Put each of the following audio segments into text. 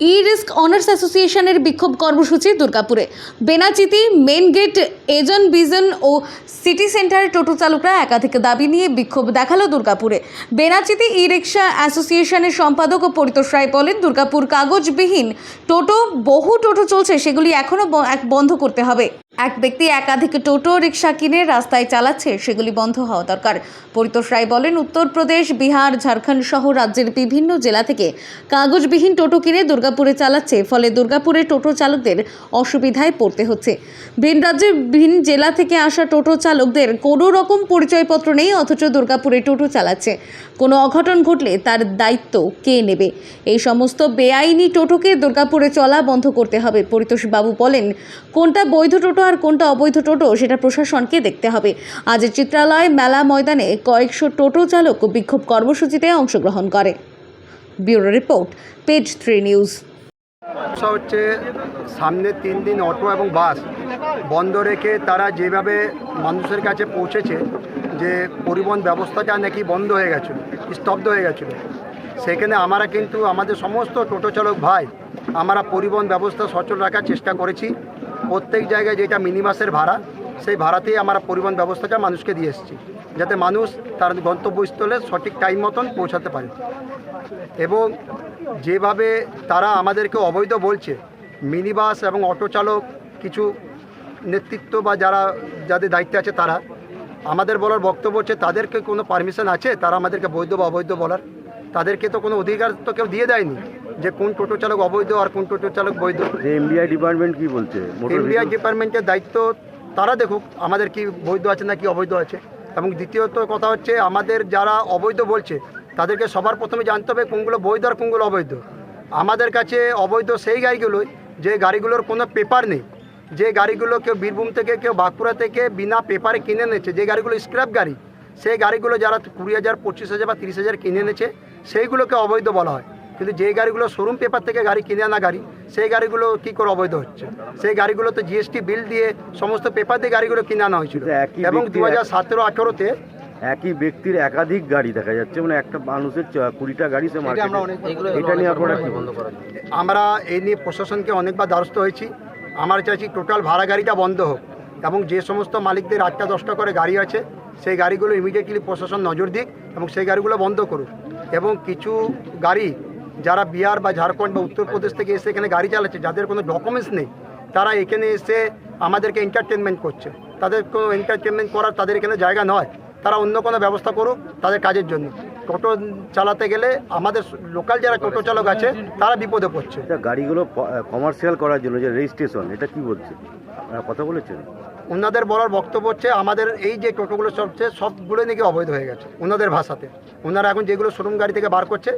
ই risk honours অ্যাসোসিয়েশনের বিক্ষোভ কর্মসূচি দুর্গাপুরে। বেনাচিতি মেন গেট, এজন বিজন ও সিটি সেন্টারের টোটো চালকরা একাধিক দাবি নিয়ে বিক্ষোভ দেখাল দুর্গাপুরে। বেনাচিতি ই রিক্সা অ্যাসোসিয়েশনের সম্পাদক ও পরিতোষ রায় বলেন, দুর্গাপুর কাগজবিহীন টোটো, বহু টোটো চলছে, সেগুলি এখনও বন্ধ করতে হবে। এক ব্যক্তি একাধিক টোটো রিক্সা কিনে রাস্তায় চালাচ্ছে, সেগুলি বন্ধ হওয়া দরকার। পরিতোষ রায় বলেন, উত্তরপ্রদেশ, বিহার, ঝাড়খণ্ড সহ রাজ্যের বিভিন্ন জেলা থেকে কাগজবিহীন টোটো কিনে দুর্গাপুরে চালাচ্ছে, ফলে দুর্গাপুরে টোটো চালকদের অসুবিধায় পড়তে হচ্ছে। ভিন রাজ্যের ভিন জেলা থেকে আসা টোটো চালকদের কোনো রকম পরিচয়পত্র নেই, অথচ দুর্গাপুরে টোটো চালাচ্ছে। কোনো অঘটন ঘটলে তার দায়িত্ব কে নেবে? এই সমস্ত বেআইনি টোটোকে দুর্গাপুরে চলা বন্ধ করতে হবে। পরিতোষ বাবু বলেন, কোনটা বৈধ টোটো আর কোনটা অবৈধ টোটো সেটা প্রশাসনকে দেখতে হবে। আজ চিত্রালয় মেলা ময়দানে কয়েকশো টোটো চালক বিক্ষোভ কর্মসূচিতে অংশগ্রহণ করে। Bureau report, page three news. হচ্ছে সামনে তিন দিন অটো এবং বাস বন্ধ রেখে তারা যেভাবে মানুষের কাছে পৌঁছেছে যে পরিবহন ব্যবস্থাটা নাকি বন্ধ হয়ে গেছিল, স্তব্ধ হয়ে গেছিল। সেখানে আমরা কিন্তু আমাদের সমস্ত টোটো চালক ভাই, আমরা পরিবহন ব্যবস্থা সচল রাখার চেষ্টা করেছি। প্রত্যেক জায়গায় যেটা মিনি বাসের ভাড়া, সেই ভাড়াতেই আমরা পরিবহন ব্যবস্থাটা মানুষকে দিয়ে এসেছি, যাতে মানুষ তার গন্তব্যস্থলে সঠিক টাইম মতন পৌঁছাতে পারে। এবং যেভাবে তারা আমাদেরকে অবৈধ বলছে, মিনি বাস এবং অটো চালক, কিছু নেতৃত্ব বা যারা, যাদের দায়িত্বে আছে তারা, আমাদের বলার বক্তব্য হচ্ছে তাদেরকে কোনো পারমিশন আছে? তারা আমাদেরকে বৈধ বা অবৈধ বলার? তাদেরকে তো কোনো অধিকার তো কেউ দিয়ে দেয়নি। যে কোন টোটো চালক অবৈধ আর কোন টোটো চালক বৈধ। যে এমবিআই ডিপার্টমেন্ট কি বলছে? ভেহিকল- ডিপার্টমেন্টের দায়িত্ব তারা দেখুক আমাদের কি বৈধ আছে না কি অবৈধ আছে। এবং দ্বিতীয়ত কথা হচ্ছে আমাদের যারা অবৈধ বলছে তাদেরকে সবার প্রথমে জানতে হবে কোনগুলো বৈধ আর কোনগুলো অবৈধ। আমাদের কাছে অবৈধ সেই গাড়িগুলোই যে গাড়িগুলোর কোনো পেপার নেই। যে গাড়িগুলো কেউ বীরভূম থেকে কেউ বাঁকুড়া থেকে বিনা পেপারে কিনে এনেছে যে গাড়িগুলো স্ক্র্যাপ গাড়ি সেই গাড়িগুলো যারা কুড়ি হাজার পঁচিশ হাজার বা তিরিশ হাজার কিনে এনেছে সেইগুলোকে অবৈধ বলা হয়। কিন্তু যে গাড়িগুলো শোরুম পেপার থেকে গাড়ি কিনে আনা গাড়ি সেই গাড়িগুলো কী করে অবৈধ হচ্ছে? সেই গাড়িগুলো তো জিএসটি বিল দিয়ে সমস্ত পেপার দিয়ে গাড়িগুলো কিনে আনা হয়েছিল। এবং দু হাজার সতেরো আঠেরোতে একই ব্যক্তির একাধিক গাড়ি দেখা যাচ্ছে মানে একটা মানুষের কুড়িটা গাড়ি সে এটা নিয়ে আপনারা কি বন্ধ করা আমরা এই নিয়ে প্রশাসনকে অনেকবার দ্বারস্থ হয়েছি। আমার চাইছি টোটাল ভাড়া গাড়িটা বন্ধ হোক এবং যে সমস্ত মালিকদের আটটা দশটা করে গাড়ি আছে সেই গাড়িগুলো ইমিডিয়েটলি প্রশাসন নজর দিক এবং সেই গাড়িগুলো বন্ধ করুক। এবং কিছু গাড়ি যারা বিহার বা ঝাড়খণ্ড বা উত্তরপ্রদেশ থেকে এসে এখানে গাড়ি চালাচ্ছে যাদের কোনো ডকুমেন্টস নেই তারা এখানে এসে আমাদেরকে এন্টারটেনমেন্ট করছে। তাদের কোনো এন্টারটেনমেন্ট করার তাদের এখানে জায়গা নয়। তারা অন্য কোনো ব্যবস্থা করুক তাদের কাজের জন্য। টোটো চালাতে গেলে আমাদের লোকাল যারা টোটো চালক আছে তারা বিপদে পড়ছে। গাড়িগুলো কমার্শিয়াল করার জন্য যে রেজিস্ট্রেশন এটা কি বলছে? আপনারা কথা বলেছেন? ওনাদের বলার বক্তব্য হচ্ছে আমাদের এই যে টোটোগুলো চলছে সবগুলো নাকি অবৈধ হয়ে গেছে ওনাদের ভাষাতে। ওনারা এখন যেগুলো শোরুম গাড়ি থেকে বার করছে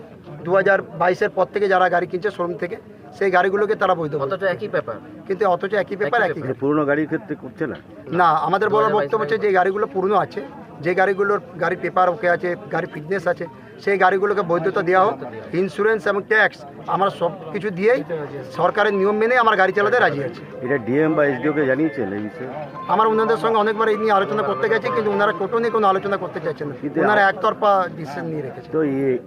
দু হাজার বাইশের পর থেকে যারা গাড়ি কিনছে শোরুম থেকে সেই গাড়িগুলোকে তারা বৈধ। অথচ একই পেপার। কিন্তু অথচ একই পেপার একই পুরনো পুরোনো গাড়ির ক্ষেত্রে করছে না? না আমাদের বলার বক্তব্য হচ্ছে যে গাড়িগুলো পুরনো আছে যে গাড়িগুলোর গাড়ির পেপার ওকে আছে গাড়ির ফিটনেস আছে সেই গাড়িগুলোকে বৈধতা দেওয়া হোক ইন্স্যুরেন্স এবং ট্যাক্স আমরা সব কিছু দিয়েই সরকারের নিয়ম মেনে আমার গাড়ি চালাতে রাজি আছি। এটা ডিএম বা এসডিওকে জানিয়েছেন এই বিষয়ে? আমার ওনাদের সঙ্গে অনেকবার এই নিয়ে আলোচনা করতে গেছি কিন্তু ওনারা টোটো নিয়ে কোনো আলোচনা করতে চাইছেন না। কিন্তু ওনারা একতরফা ডিসিশন নিয়ে রেখেছে তো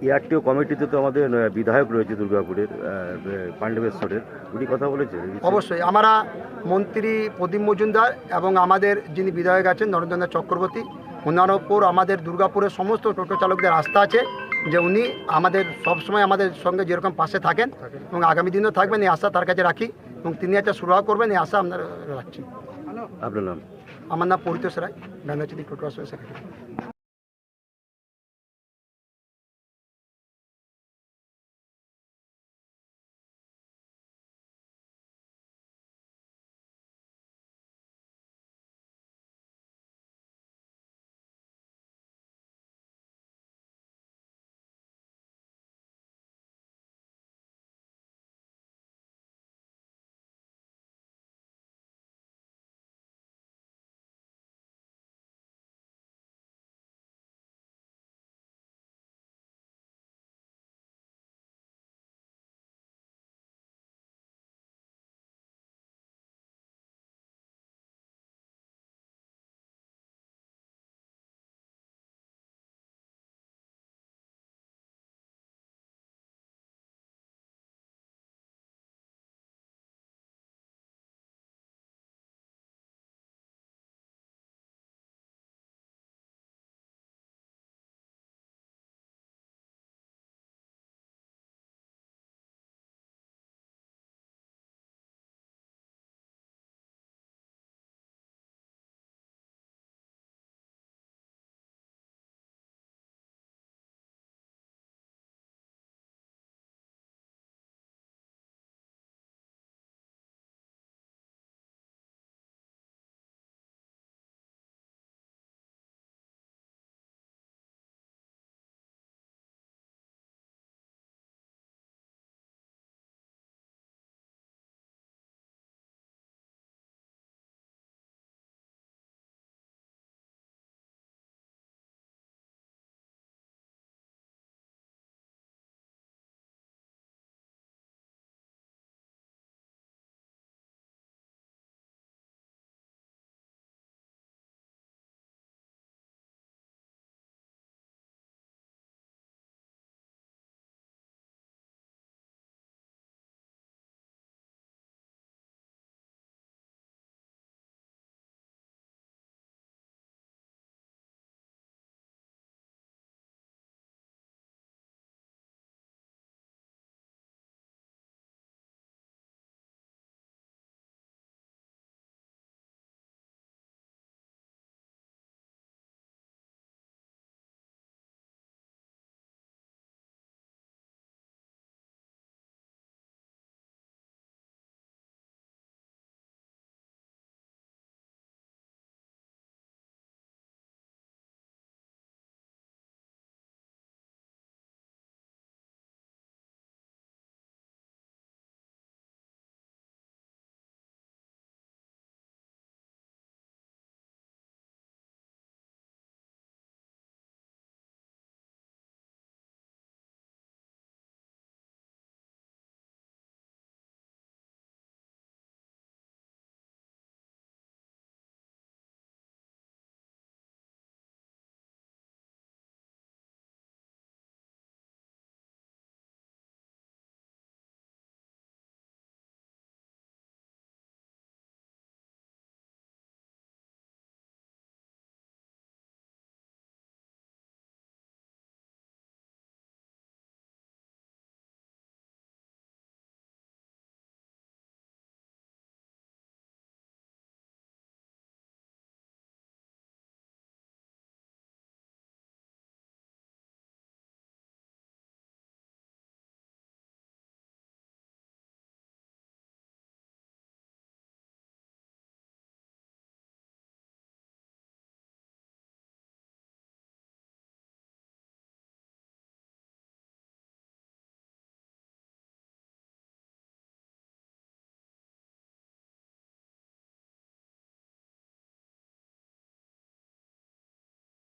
এআরটিও কমিটিতে তো আমাদের বিধায়ক রয়েছে দুর্গাপুরের পাণ্ডবেশ্বরের। উনি কথা বলেছেন অবশ্যই আমরা মন্ত্রী প্রদীপ মজুমদার এবং আমাদের যিনি বিধায়ক আছেন নরেন্দ্রনাথ চক্রবর্তী ওনার ওপর আমাদের দুর্গাপুরের সমস্ত টোটো চালকদের আস্থা আছে যে উনি আমাদের সবসময় আমাদের সঙ্গে যেরকম পাশে থাকেন এবং আগামী দিনও থাকবেন এই আশা তার কাছে রাখি এবং তিনি একটা সুরাহ করবেন এই আশা আমরা রাখছি। আপনার নাম? আমার নাম পরিতোষ রায় ব্যানার্জি টোটো আসবে